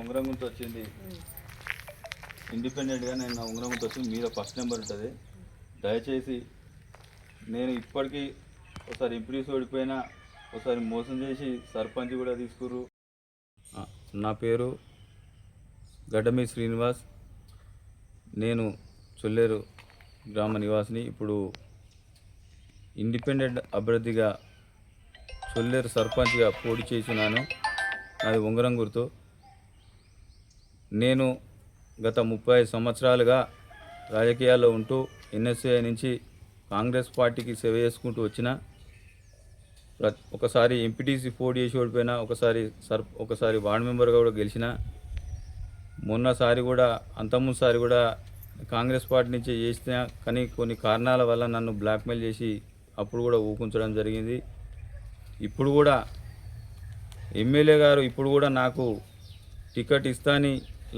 ఉంగరం గురించి వచ్చింది ఇండిపెండెంట్గా నేను నా ఉంగరం గురించి వచ్చింది. మీద ఫస్ట్ నెంబర్ ఉంటుంది. దయచేసి నేను ఇప్పటికీ ఒకసారి ఇంప్రీస్ ఓడిపోయినా ఒకసారి మోసం చేసి సర్పంచ్ కూడా తీసుకుర్రు. నా పేరు గడ్డమి శ్రీనివాస్. నేను చొల్లేరు గ్రామ నివాసిని. ఇప్పుడు ఇండిపెండెంట్ అభ్యర్థిగా చొల్లేరు సర్పంచ్గా పోటీ చేసినాను అది ఉంగరం గుర్తు నేను గత ముప్పై సంవత్సరాలుగా రాజకీయాల్లో ఉంటూ ఎన్ఎస్ఏ నుంచి కాంగ్రెస్ పార్టీకి సేవ చేసుకుంటూ వచ్చిన ఒకసారి ఎంపీటీసీ పోటీ చేసి ఓడిపోయినా ఒకసారి సర్ ఒకసారి వార్డు మెంబర్గా కూడా గెలిచిన మొన్నసారి కూడా అంతకుముందుసారి కూడా కాంగ్రెస్ పార్టీ నుంచి చేసిన కానీ కొన్ని కారణాల వల్ల నన్ను బ్లాక్మెయిల్ చేసి అప్పుడు కూడా ఊకుంచడం జరిగింది. ఇప్పుడు కూడా ఎమ్మెల్యే గారు ఇప్పుడు కూడా నాకు టికెట్ ఇస్తాని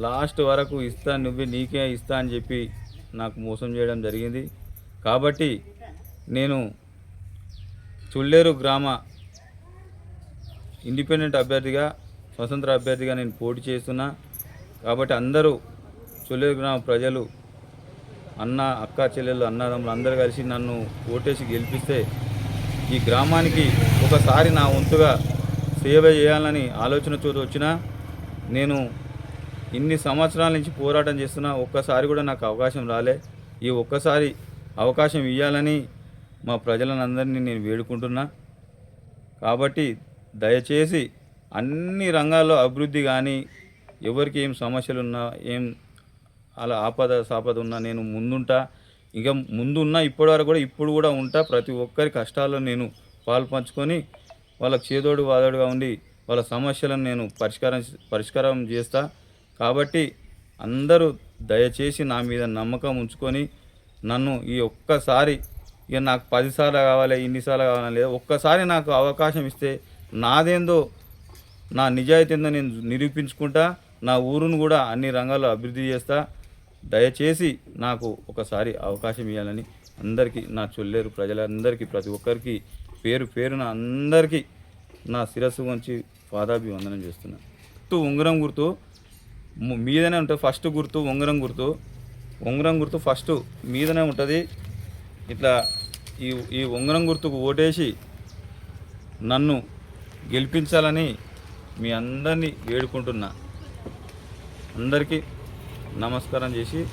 లాస్ట్ వరకు ఇస్తా నువ్వే నీకే ఇస్తా అని చెప్పి నాకు మోసం చేయడం జరిగింది. కాబట్టి నేను చుల్లేరు గ్రామ ఇండిపెండెంట్ అభ్యర్థిగా స్వతంత్ర అభ్యర్థిగా నేను పోటీ చేస్తున్నా. కాబట్టి అందరూ చుల్లేరు గ్రామ ప్రజలు అన్న అక్క చెల్లెళ్ళు అన్నదమ్ములు అందరూ కలిసి నన్ను ఓటేసి గెలిపిస్తే ఈ గ్రామానికి ఒకసారి నా వంతుగా సేవ చేయాలని ఆలోచనతో వచ్చినా నేను ఇన్ని సంవత్సరాల నుంచి పోరాటం చేస్తున్నా ఒక్కసారి కూడా నాకు అవకాశం రాలే. ఈ ఒక్కసారి అవకాశం ఇవ్వాలని మా ప్రజలందరినీ నేను వేడుకుంటున్నా. కాబట్టి దయచేసి అన్ని రంగాల్లో అభివృద్ధి కానీ ఎవరికి ఏం సమస్యలు ఉన్నా ఏం అలా ఆపద సాపద ఉన్నా నేను ముందుంటా. ఇంకా ముందున్నా ఇప్పటివరకు కూడా ఇప్పుడు కూడా ఉంటా. ప్రతి ఒక్కరి కష్టాల్లో నేను పాలు పంచుకొని వాళ్ళకి చేదోడు వాదోడుగా ఉండి వాళ్ళ సమస్యలను నేను పరిష్కారం పరిష్కారం చేస్తా. కాబట్టి అందరూ దయచేసి నా మీద నమ్మకం ఉంచుకొని నన్ను ఈ ఒక్కసారి ఇక నాకు పదిసార్లు కావాలి ఇన్నిసార్లు కావాలని లేదు ఒక్కసారి నాకు అవకాశం ఇస్తే నాదేందో నా నిజాయితీ ఏందో నేను నిరూపించుకుంటా నా ఊరును కూడా అన్ని రంగాల్లో అభివృద్ధి చేస్తా. దయచేసి నాకు ఒకసారి అవకాశం ఇవ్వాలని అందరికీ నా చొల్లేరు ప్రజలందరికీ ప్రతి ఒక్కరికి పేరు పేరున అందరికీ నా శిరస్సు వంచి పాదాభివందనం చేస్తున్నా. గుర్తు ఉంగరం గుర్తు మీదనే ఉంటుంది ఫస్ట్ గుర్తు ఉంగరం గుర్తు. ఉంగరం గుర్తు ఫస్ట్ మీదనే ఉంటుంది. ఇట్లా ఈ ఈ ఉంగరం గుర్తుకు ఓటేసి నన్ను గెలిపించాలని మీ అందరినీ వేడుకుంటున్నా. అందరికీ నమస్కారం చేసి